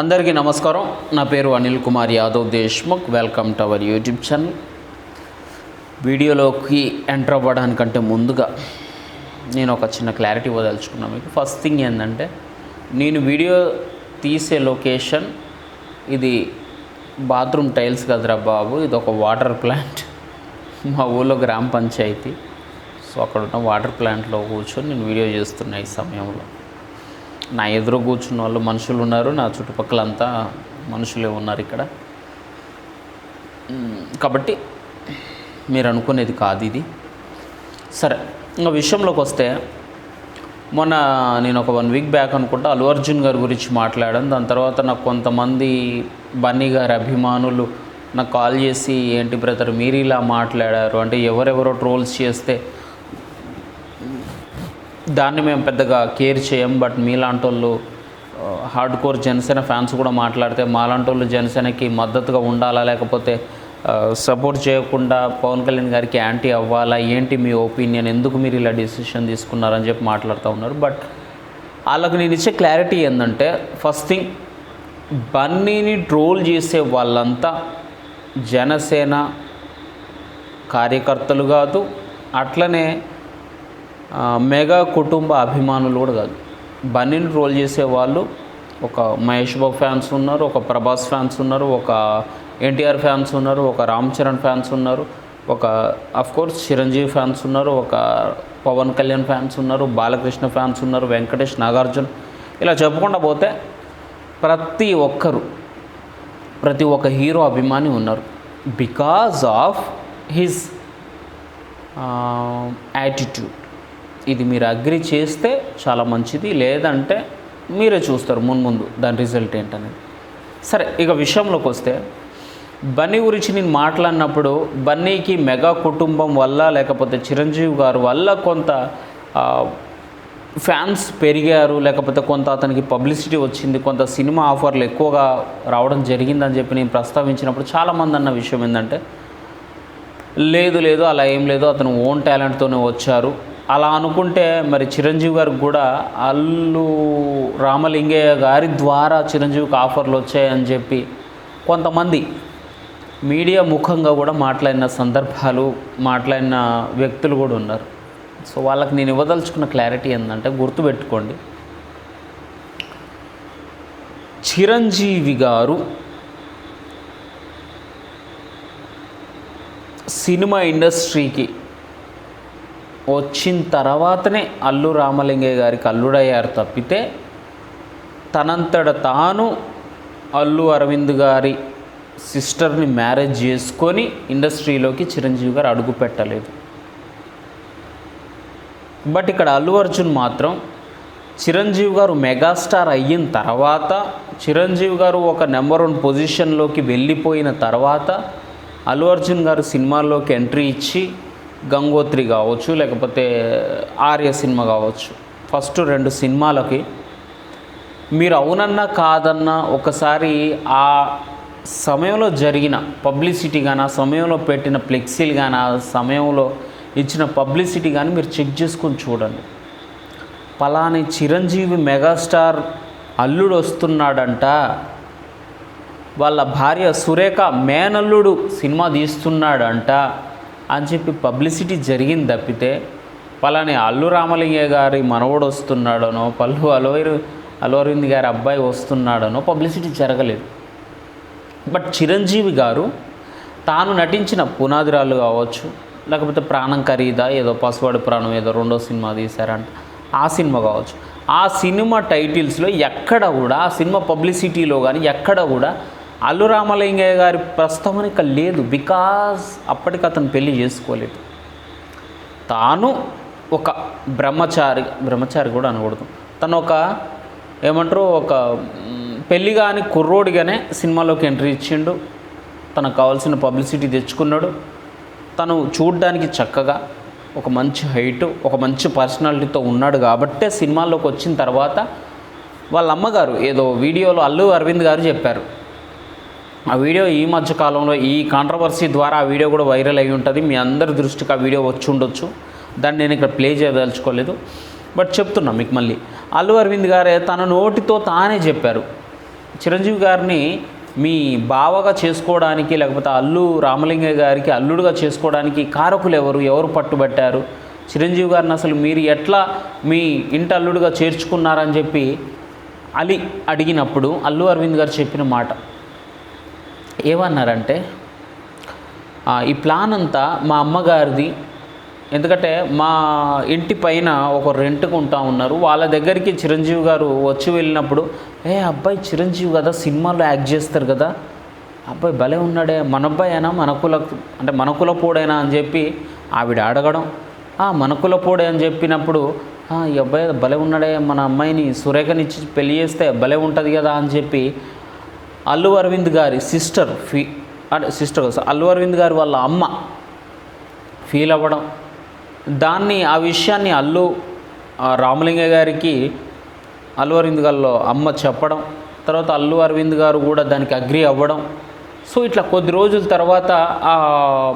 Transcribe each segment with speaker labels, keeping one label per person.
Speaker 1: అందరికీ నమస్కారం. నా పేరు Anil Kumar Yadav Deshmukh. Welcome to our YouTube channel వీడియోలోకి ఎంటర్ అవ్వడానికంటే ముందుగా నేను ఒక చిన్న క్లారిటీ ఇవ్వదలుచుకున్నాను మీకు. ఫస్ట్ థింగ్ ఏంటంటే నేను వీడియో తీసే లొకేషన్ ఇది బాత్రూమ్ టైల్స్ కదరా బాబు. ఇది ఒక వాటర్ ప్లాంట్ మా ఊళ్ళో గ్రామ పంచాయతీ. సో అక్కడ ఉన్న వాటర్ ప్లాంట్లో కూర్చొని నేను వీడియో చేస్తున్నా ఈ సమయంలో. నా ఎదురు కూర్చున్న వాళ్ళు మనుషులు ఉన్నారు నా చుట్టుపక్కల అంతా మనుషులే ఉన్నారు ఇక్కడ. కాబట్టి మీరు అనుకునేది కాదు ఇది. సరే ఇంకా విషయంలోకి వస్తే మొన్న నేను ఒక వన్ వీక్ బ్యాక్ అనుకుంటా అల్లు అర్జున్ గారి గురించి మాట్లాడాను. దాని తర్వాత నాకు కొంతమంది బన్నీ గారి అభిమానులు నాకు కాల్ చేసి ఏంటి బ్రదర్ మీరు ఇలా మాట్లాడారు? అంటే ఎవరెవరో ట్రోల్స్ చేస్తే దాన్ని మేము పెద్దగా కేర్ చేయం బట్ మీలాంటి వాళ్ళు హార్డ్ కోర్ జనసేన ఫ్యాన్స్ కూడా మాట్లాడితే మాలాంటి వాళ్ళు జనసేనకి మద్దతుగా ఉండాలా లేకపోతే సపోర్ట్ చేయకుండా పవన్ కళ్యాణ్ గారికి యాంటీ అవ్వాలా ఏంటి మీ ఒపీనియన్ ఎందుకు మీరు ఇలా డిసిషన్ తీసుకున్నారని చెప్పి మాట్లాడుతూ ఉన్నారు. బట్ వాళ్ళకు నేను ఇచ్చే క్లారిటీ ఏంటంటే ఫస్ట్ థింగ్ బన్నీని ట్రోల్ చేసే వాళ్ళంతా జనసేన కార్యకర్తలు కాదు అట్లనే మెగా కుటుంబ అభిమానులు కూడా కాదు. బన్నీని రోల్ చేసే వాళ్ళు ఒక మహేష్ బాబు ఫ్యాన్స్ ఉన్నారు ఒక ప్రభాస్ ఫ్యాన్స్ ఉన్నారు ఒక ఎన్టీఆర్ ఫ్యాన్స్ ఉన్నారు ఒక రామ్ చరణ్ ఫ్యాన్స్ ఉన్నారు ఒక కోర్స్ చిరంజీవి ఫ్యాన్స్ ఉన్నారు ఒక పవన్ కళ్యాణ్ ఫ్యాన్స్ ఉన్నారు బాలకృష్ణ ఫ్యాన్స్ ఉన్నారు వెంకటేష్ నాగార్జున. ఇలా చెప్పకుండా పోతే ప్రతి ఒక్కరు ప్రతి ఒక్క హీరో అభిమాని ఉన్నారు. బికాజ్ ఆఫ్ హిజ్ యాటిట్యూడ్ ఇది మీరు అగ్రి చేస్తే చాలా మంచిది లేదంటే మీరే చూస్తారు మున్ముందు దాని రిజల్ట్ ఏంటనేది. సరే ఇక విషయంలోకి వస్తే బన్నీ గురించి నేను మాట్లాడినప్పుడు బన్నీకి మెగా కుటుంబం వల్ల లేకపోతే చిరంజీవి గారు వల్ల కొంత ఫ్యాన్స్ పెరిగారు లేకపోతే కొంత అతనికి పబ్లిసిటీ వచ్చింది కొంత సినిమా ఆఫర్లు ఎక్కువగా రావడం జరిగిందని చెప్పి నేను ప్రస్తావించినప్పుడు చాలామంది అన్న విషయం ఏంటంటే లేదు లేదు అలా ఏం లేదు అతను ఓన్ టాలెంట్తోనే వచ్చారు. అలా అనుకుంటే మరి చిరంజీవి గారికి కూడా అల్లు రామలింగయ్య గారి ద్వారా చిరంజీవికి ఆఫర్లు వచ్చాయని చెప్పి కొంతమంది మీడియా ముఖంగా కూడా మాట్లాడిన సందర్భాలు మాట్లాడిన వ్యక్తులు కూడా ఉన్నారు. సో వాళ్ళకి నేను ఇవ్వదలుచుకున్న క్లారిటీ ఏంటంటే గుర్తుపెట్టుకోండి. చిరంజీవి గారు సినిమా ఇండస్ట్రీకి వచ్చిన తర్వాతనే అల్లు రామలింగయ్య గారికి అల్లుడయ్యారు తప్పితే తనంతట తాను అల్లు అరవింద్ గారి సిస్టర్ని మ్యారేజ్ చేసుకొని ఇండస్ట్రీలోకి చిరంజీవి గారు అడుగు పెట్టలేదు బట్ ఇక్కడ అల్లు అర్జున్ మాత్రం చిరంజీవి గారు మెగాస్టార్ అయిన తర్వాత చిరంజీవి గారు ఒక నెంబర్ వన్ పొజిషన్లోకి వెళ్ళిపోయిన తర్వాత అల్లు అర్జున్ గారు సినిమాల్లోకి ఎంట్రీ ఇచ్చి గంగోత్రి కావచ్చు లేకపోతే ఆర్య సినిమా కావచ్చు. ఫస్ట్ రెండు సినిమాలకి మీరు అవునన్నా కాదన్నా ఒకసారి ఆ సమయంలో జరిగిన పబ్లిసిటీ కానీ ఆ సమయంలో పెట్టిన ఫ్లెక్సీలు కానీ ఆ సమయంలో ఇచ్చిన పబ్లిసిటీ కానీ మీరు చెక్ చేసుకొని చూడండి. పలాని చిరంజీవి మెగాస్టార్ అల్లుడు వస్తున్నాడంట. వాళ్ళ భార్య సురేఖ మేనల్లుడు సినిమా తీస్తున్నాడంట. అని చెప్పి పబ్లిసిటీ జరిగింది తప్పితే పలాని అల్లు రామలింగ గారి మనవడు వస్తున్నాడనో పల్లు అలోరు అలవరింది గారి అబ్బాయి వస్తున్నాడనో పబ్లిసిటీ జరగలేదు. బట్ చిరంజీవి గారు తాను నటించిన పునాదిరాలు కావచ్చు లేకపోతే ప్రాణం ఖరీదా ఏదో పసువాడి ప్రాణం ఏదో రెండో సినిమా తీశారంట ఆ సినిమా కావచ్చు. ఆ సినిమా టైటిల్స్లో ఎక్కడ కూడా ఆ సినిమా పబ్లిసిటీలో కానీ ఎక్కడ కూడా అల్లు రామలింగయ్య గారి ప్రస్తావన ఇక లేదు బికాజ్ అప్పటికి అతను పెళ్ళి చేసుకోలేదు. తాను ఒక బ్రహ్మచారి బ్రహ్మచారి కూడా అనకూడదు. తను ఒక ఏమంటారు ఒక మ్, పెళ్ళి కాని కుర్రోడిగానే సినిమాలోకి ఎంట్రీ ఇచ్చిండు. తనకు కావాల్సిన పబ్లిసిటీ తెచ్చుకున్నాడు. తను చూడ్డానికి చక్కగా ఒక మంచి హైట్ ఒక మంచి పర్సనాలిటీతో ఉన్నాడు కాబట్టే సినిమాల్లోకి వచ్చిన తర్వాత వాళ్ళ అమ్మగారు ఏదో వీడియోలో అల్లు అరవింద్ గారు చెప్పారు. ఆ వీడియో ఈ మధ్య కాలంలో ఈ కాంట్రవర్సీ ద్వారా ఆ వీడియో కూడా వైరల్ అయి ఉంటుంది. మీ అందరి దృష్టికి ఆ వీడియో వచ్చి ఉండొచ్చు. దాన్ని నేను ఇక్కడ ప్లే చేయదలుచుకోలేదు. బట్ చెప్తున్నా మీకు మళ్ళీ. అల్లు అరవింద్ గారే తన నోటితో తానే చెప్పారు. చిరంజీవి గారిని మీ బావగా చేసుకోవడానికి లేకపోతే అల్లు రామలింగ గారికి అల్లుడుగా చేసుకోవడానికి కారకులు ఎవరు? ఎవరు పట్టుబట్టారు? చిరంజీవి గారిని అసలు మీరు ఎట్లా మీ ఇంటి అల్లుడుగా చేర్చుకున్నారని చెప్పి అలీ అడిగినప్పుడు అల్లు అరవింద్ గారు చెప్పిన మాట. ఏమన్నారంటే ఈ ప్లాన్ అంతా మా అమ్మగారిది. ఎందుకంటే మా ఇంటి పైన ఒక రెంట్కు ఉంటా ఉన్నారు. వాళ్ళ దగ్గరికి చిరంజీవి గారు వచ్చి వెళ్ళినప్పుడు ఏ అబ్బాయి చిరంజీవి కదా సినిమాలో యాక్ట్ చేస్తారు కదా. అబ్బాయి భలే ఉన్నాడే. మన అబ్బాయేనా మన కుల అంటే మన కులపోడేనా అని చెప్పి ఆవిడ అడగడం. "ఆ, మన కులపోడే అని చెప్పినప్పుడు ఈ అబ్బాయి భలే ఉన్నాడే. మన అమ్మాయిని సురేఖనిచ్చి పెళ్ళి చేస్తే భలే ఉంటుంది కదా అని చెప్పి అల్లు అరవింద్ గారి సిస్టర్ ఫీ అంటే సిస్టర్ అల్లు అరవింద్ గారి వాళ్ళ అమ్మ ఫీల్ అవ్వడం. దాన్ని ఆ విషయాన్ని అల్లు రామలింగ గారికి అల్లు అరవింద్ గారిలో అమ్మ చెప్పడం తర్వాత అల్లు అరవింద్ గారు కూడా దానికి అగ్రి అవ్వడం. సో ఇట్లా కొద్ది రోజుల తర్వాత ఆ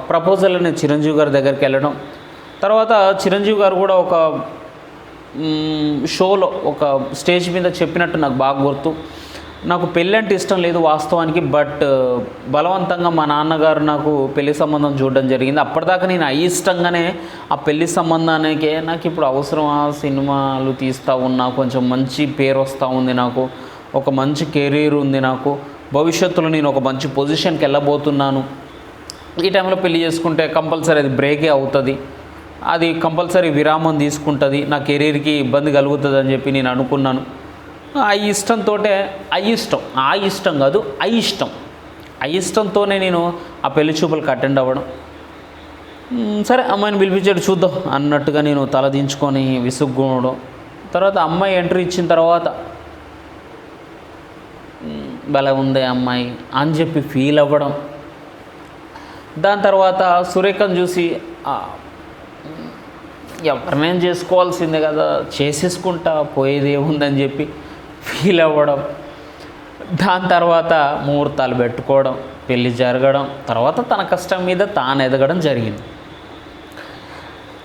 Speaker 1: ప్రపోజల్ అనేది చిరంజీవి గారి దగ్గరికి వెళ్ళడం. తర్వాత చిరంజీవి గారు కూడా ఒక షోలో ఒక స్టేజ్ మీద చెప్పినట్టు నాకు బాగా గుర్తు. నాకు పెళ్ళి అంటే ఇష్టం లేదు వాస్తవానికి బట్ uh, బలవంతంగా మా నాన్నగారు నాకు పెళ్ళి సంబంధం చూడడం జరిగింది. అప్పటిదాకా నేను అయిష్టంగానే ఆ పెళ్ళి సంబంధానికే నాకు ఇప్పుడు అవసరమా సినిమాలు తీస్తూ ఉన్నా కొంచెం మంచి పేరు వస్తూ ఉంది నాకు ఒక మంచి కెరీర్ ఉంది నాకు భవిష్యత్తులో నేను ఒక మంచి పొజిషన్కి వెళ్ళబోతున్నాను. ఈ టైంలో పెళ్ళి చేసుకుంటే కంపల్సరీ అది బ్రేకే అవుతుంది. అది కంపల్సరీ విరామం తీసుకుంటుంది. నా కెరీర్కి ఇబ్బంది కలుగుతుంది అని చెప్పి నేను అనుకున్నాను. ఆ ఇష్టంతో ఆ ఇష్టం. ఆ ఇష్టం కాదు ఐ ఇష్టం. ఆ ఇష్టంతోనే నేను ఆ పెళ్ళి చూపులకు అటెండ్ అవ్వడం. సరే అమ్మాయిని పిలిపించాడు చూద్దాం అన్నట్టుగా నేను తలదించుకొని విసుగ్గునడం తర్వాత అమ్మాయి ఎంట్రీ ఇచ్చిన తర్వాత భలే ఉంది అమ్మాయి అని చెప్పి ఫీల్ అవ్వడం. దాని తర్వాత సురేఖను చూసి ఎవరినేం చేసుకోవాల్సిందే కదా చేసేసుకుంటా పోయేది ఏముందని చెప్పి ఫీల్ అవ్వడం. దాని తర్వాత ముహూర్తాలు పెట్టుకోవడం పెళ్ళి జరగడం తర్వాత తన కష్టం మీద తాను ఎదగడం జరిగింది.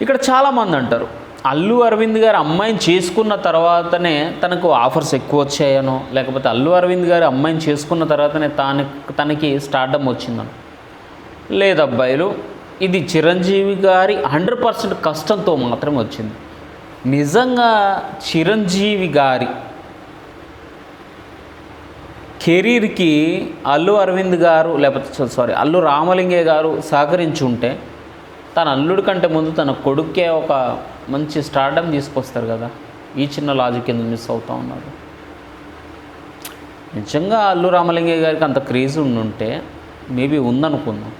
Speaker 1: ఇక్కడ చాలామంది అంటారు అల్లు అరవింద్ గారు అమ్మాయిని చేసుకున్న తర్వాతనే తనకు ఆఫర్స్ ఎక్కువ వచ్చాయనో లేకపోతే అల్లు అరవింద్ గారు అమ్మాయిని చేసుకున్న తర్వాతనే తాను తనకి స్టార్డమ్ వచ్చిందను. లేదు అబ్బాయిలు ఇది చిరంజీవి గారి హండ్రెడ్ పర్సెంట్ కష్టంతో మాత్రమే వచ్చింది. నిజంగా చిరంజీవి గారి కెరీర్కి అల్లు అరవింద్ గారు లేకపోతే సారీ అల్లు రామలింగే గారు సహకరించి ఉంటే తన అల్లుడి కంటే ముందు తన కొడుకే ఒక మంచి స్టార్డమ్ తీసుకొస్తారు కదా. ఈ చిన్న లాజిక్ ఎందుకు మిస్ అవుతూ ఉన్నారు నిజంగా అల్లు రామలింగే గారికి అంత క్రేజ్ ఉండుంటే మేబీ ఉందనుకుందాం.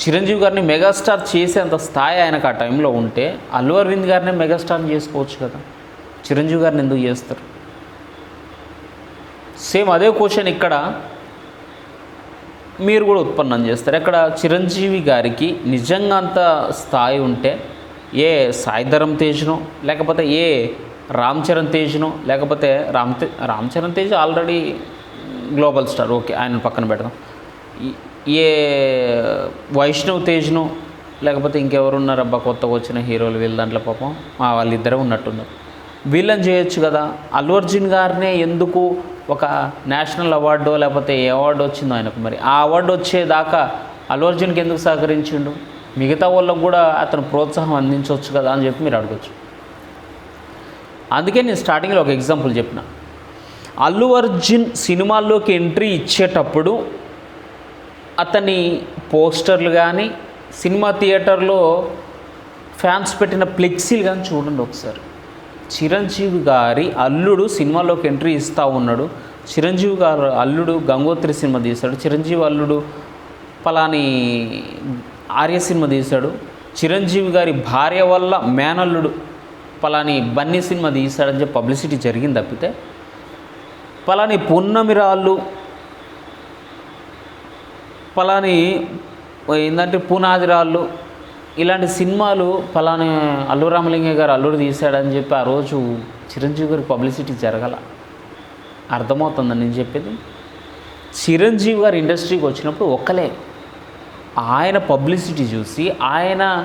Speaker 1: చిరంజీవి గారిని మెగాస్టార్ చేసేంత స్థాయి ఆయనకు ఆ టైంలో ఉంటే అల్లు అరవింద్ గారిని మెగాస్టార్ చేసుకోవచ్చు కదా. చిరంజీవి గారిని ఎందుకు చేస్తారు? సేమ్ అదే క్వశ్చన్ ఇక్కడ. మీరు కూడా ఉత్పన్నం చేస్తారు. ఇక్కడ చిరంజీవి గారికి నిజంగా అంత స్థాయి ఉంటే ఏ సాయిధరం తేజ్ను లేకపోతే ఏ రామ్ చరణ్ తేజ్ను లేకపోతే రామ్ తే Ram Charan Tej already global star. Okay ఆయన పక్కన పెడదాం. ఏ వైష్ణవ్ తేజ్ను లేకపోతే ఇంకెవరు ఉన్నారబ్బా కొత్తగా వచ్చిన హీరోలు వీళ్ళ దాంట్లో పాపం వాళ్ళిద్దరే ఉన్నట్టున్నారు. వీళ్ళని చేయొచ్చు కదా? అల్లు అర్జున్ గారినే ఎందుకు ఒక నేషనల్ అవార్డు లేకపోతే ఏ అవార్డు వచ్చిందో ఆయనకు మరి. ఆ అవార్డు వచ్చేదాకా అల్లు అర్జున్కి ఎందుకు సహకరించిండు? మిగతా వాళ్ళకు కూడా అతను ప్రోత్సాహం అందించవచ్చు కదా అని చెప్పి మీరు అడగచ్చు. అందుకే నేను స్టార్టింగ్లో ఒక ఎగ్జాంపుల్ చెప్పిన. అల్లు అర్జున్ సినిమాల్లోకి ఎంట్రీ ఇచ్చేటప్పుడు అతని పోస్టర్లు కానీ సినిమా థియేటర్లో ఫ్యాన్స్ పెట్టిన ఫ్లెక్సీలు కానీ చూడండి ఒకసారి. చిరంజీవి గారి అల్లుడు సినిమాలోకి ఎంట్రీ ఇస్తూ ఉన్నాడు. చిరంజీవి గారు అల్లుడు గంగోత్రి సినిమా తీశాడు. చిరంజీవి అల్లుడు పలాని ఆర్య సినిమా తీశాడు. చిరంజీవి గారి భార్య వల్ల మేనల్లుడు పలాని బన్నీ సినిమా తీశాడని చెప్పి పబ్లిసిటీ జరిగింది తప్పితే పలాని పున్నమిరాళ్ళు పలాని ఏంటంటే పునాదిరాళ్ళు ఇలాంటి సినిమాలు ఫలాని అల్లు రామలింగ గారు అల్లుడు తీశాడని చెప్పి ఆ రోజు చిరంజీవి గారి పబ్లిసిటీ జరగల. అర్థమవుతుందని నేను చెప్పేది? చిరంజీవి గారు ఇండస్ట్రీకి వచ్చినప్పుడు ఒక్కలే. ఆయన పబ్లిసిటీ చూసి ఆయన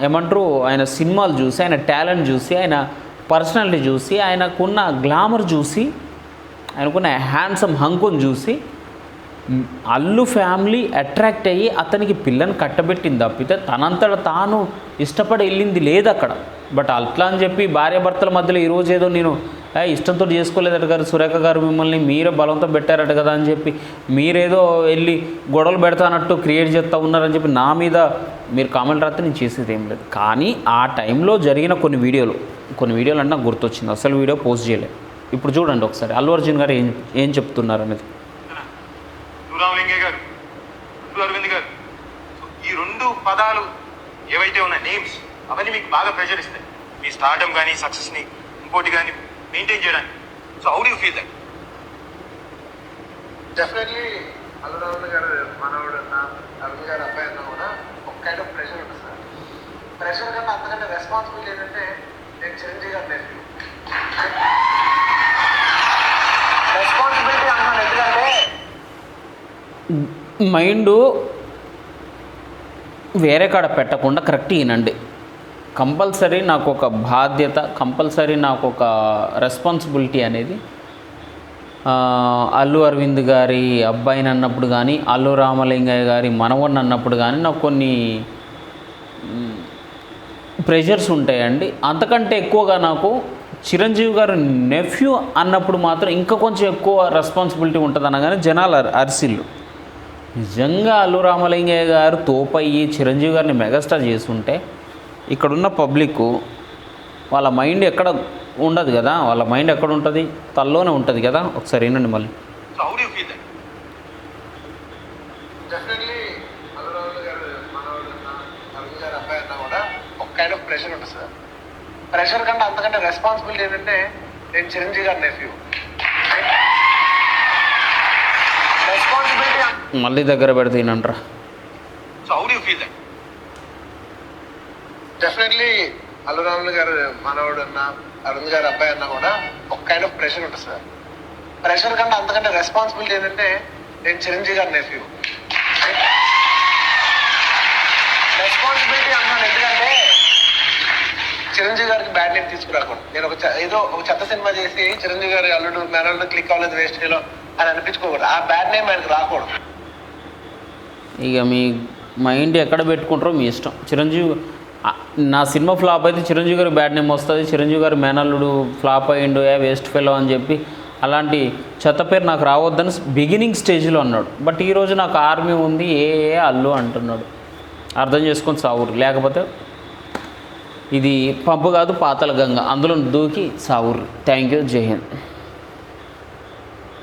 Speaker 1: ఏమంటారు ఆయన సినిమాలు చూసి ఆయన టాలెంట్ చూసి ఆయన పర్సనాలిటీ చూసి ఆయనకున్న గ్లామర్ చూసి ఆయనకున్న హ్యాండ్సమ్ హంకుని చూసి అల్లు ఫ్యామిలీ అట్రాక్ట్ అయ్యి అతనికి పిల్లని కట్టబెట్టింది తప్పితే తనంతట తాను ఇష్టపడి వెళ్ళింది లేదు అక్కడ. బట్ అట్లా అని చెప్పి భార్యాభర్తల మధ్యలో ఈరోజు ఏదో నేను ఇష్టంతో చేసుకోలేదట గారు సురేఖ గారు మిమ్మల్ని మీరే బలంతో పెట్టారట కదా అని చెప్పి మీరేదో వెళ్ళి గొడవలు పెడతానట్టు క్రియేట్ చేస్తూ ఉన్నారని చెప్పి నా మీద మీరు కామెంట్ రాస్తే నేను చేసేది ఏం లేదు. కానీ ఆ టైంలో జరిగిన కొన్ని వీడియోలు కొన్ని వీడియోలు అంటే నాకు గుర్తొచ్చింది. అసలు వీడియో పోస్ట్ చేయలేదు ఇప్పుడు చూడండి ఒకసారి. అల్లు అర్జున్ గారు ఏం ఏం చెప్తున్నారు అనేది.
Speaker 2: రామలింగయ్య గారు అల్లు అరవింద్ గారు. సో ఈ రెండు పదాలు ఏవైతే ఉన్నాయి నేమ్స్ అవన్నీ మీకు బాగా ప్రెషర్ ఇస్తాయి. మీ స్టార్డమ్ కానీ సక్సెస్ని ఇంకోటి కానీ మెయింటైన్ చేయడానికి. So how you feel that
Speaker 3: definitely అల్లురావులు గారు మనవడు అన్న అరుణ్ గారు అబ్బాయి అన్న కూడా ఒక కైండ్ ఆఫ్ ప్రెషర్ ఉంటుంది సార్. ప్రెషర్ కన్నా అంతకంటే రెస్పాన్సిబిలిటీ ఏంటంటే నేను చిరంజీవి గారు nephew. రెస్పాన్సిబిలిటీ అన్నాను ఎందుకంటే
Speaker 1: మైండ్ వేరే కాడ పెట్టకుండా కరెక్ట్ ఈనండి కంపల్సరీ నాకు ఒక బాధ్యత కంపల్సరీ నాకు ఒక రెస్పాన్సిబిలిటీ అనేది అల్లు అరవింద్ గారి అబ్బాయిని అన్నప్పుడు కానీ అల్లు రామలింగయ్య గారి మనవడిని అన్నప్పుడు కానీ నాకు కొన్ని ప్రెషర్స్ ఉంటాయండి. అంతకంటే ఎక్కువగా నాకు చిరంజీవి గారు నెఫ్యూ అన్నప్పుడు మాత్రం ఇంకా కొంచెం ఎక్కువ రెస్పాన్సిబిలిటీ ఉంటుంది అనగానే జనాలు అరిసిల్లు. నిజంగా అల్లు రామలింగయ్య గారు తోపయ్యి చిరంజీవి గారిని మెగాస్టార్ చేస్తుంటే ఇక్కడున్న పబ్లిక్ వాళ్ళ మైండ్ ఎక్కడ ఉండదు కదా? వాళ్ళ మైండ్ ఎక్కడ ఉంటుంది? తల్లోనే ఉంటుంది కదా? ఒకసారి వినండి మళ్ళీ.
Speaker 2: So how do feel that
Speaker 3: definitely అల్లురావులు గారు మనవడు అన్న అరుణ్ గారు అబ్బాయి అన్న కూడా ఒక కైండ్ ఆఫ్ ప్రెషర్ ఉంటుంది సార్. ప్రెషర్ కంటే అంతకంటే రెస్పాన్సిబిలిటీ ఏంటంటే నేను చిరంజీవి గారి నెఫ్యూ
Speaker 1: మళ్ళీ దగ్గర పెడితే వినంటారా
Speaker 2: so how do feel that
Speaker 3: definitely అల్లురాములు గారు మనవడు అన్న అరుణ్ గారు అబ్బాయి అన్న కూడా ఒక కైండ్ ఆఫ్ ప్రెషర్ ఉంటుంది సార్. ప్రెషర్ కంటే అంతకంటే రెస్పాన్సిబిలిటీ ఏంటంటే నేను చిరంజీవి గారి నెఫ్యూ రెస్పాన్సిబిలిటీ అన్నాను ఎందుకంటే చిరంజీవి గారికి బ్యాడ్ నేమ్ తీసుకురాకూడదు. నేను ఒక చె- ఏదో ఒక చెత్త సినిమా చేసి చిరంజీవి గారి అల్లుడు మేనల్లుడు క్లిక్ అవ్వలేదు వేస్ట్ అని అనిపించుకోకూడదు. ఆ బ్యాడ్ నేమ్ ఆయనకు రాకూడదు.
Speaker 1: ఇక మీ మైండ్ ఎక్కడ పెట్టుకుంటారో మీ ఇష్టం. చిరంజీవి నా సినిమా ఫ్లాప్ అయితే చిరంజీవి గారి బ్యాడ్ నేమ్ వస్తుంది. చిరంజీవి గారు మేనల్లుడు ఫ్లాప్ అయ్యిండు ఏ వేస్ట్ ఫెలో అని చెప్పి అలాంటి చెత్త పేరు నాకు రావద్దని బిగినింగ్ స్టేజ్లో అన్నాడు. బట్ ఈరోజు నాకు ఆర్మీ ఉంది ఏ ఏ అల్లు అంటున్నాడు. అర్థం చేసుకొని సావురు లేకపోతే ఇది పంపు కాదు పాతల గంగ. అందులో దూకి సావురు థ్యాంక్ యూ జై హింద్.